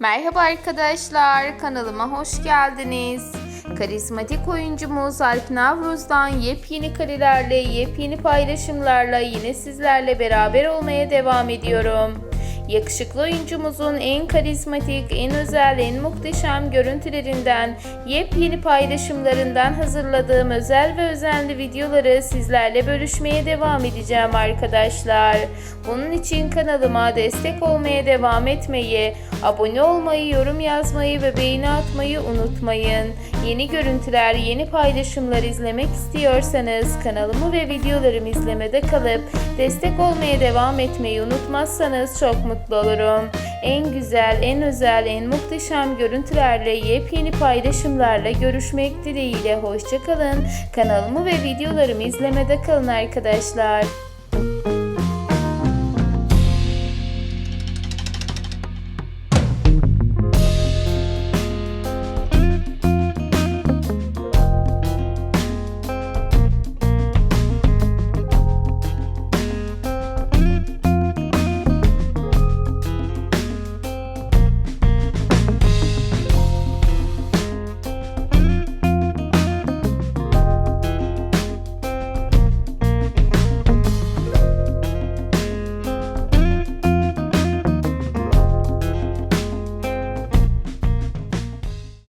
Merhaba arkadaşlar, kanalıma hoş geldiniz. Karizmatik oyuncumuz Alp Navruz'dan yepyeni karelerle, yepyeni paylaşımlarla yine sizlerle beraber olmaya devam ediyorum. Yakışıklı oyuncumuzun en karizmatik, en özel, en muhteşem görüntülerinden, yepyeni paylaşımlarından hazırladığım özel ve özenli videoları sizlerle bölüşmeye devam edeceğim arkadaşlar. Bunun için kanalıma destek olmaya devam etmeyi, abone olmayı, yorum yazmayı ve beğeni atmayı unutmayın. Yeni görüntüler, yeni paylaşımlar izlemek istiyorsanız kanalımı ve videolarımı izlemede kalıp destek olmaya devam etmeyi unutmazsanız çok mutlu olurum. En güzel, en özel, en muhteşem görüntülerle, yepyeni paylaşımlarla görüşmek dileğiyle hoşçakalın. Kanalımı ve videolarımı izlemede kalın arkadaşlar.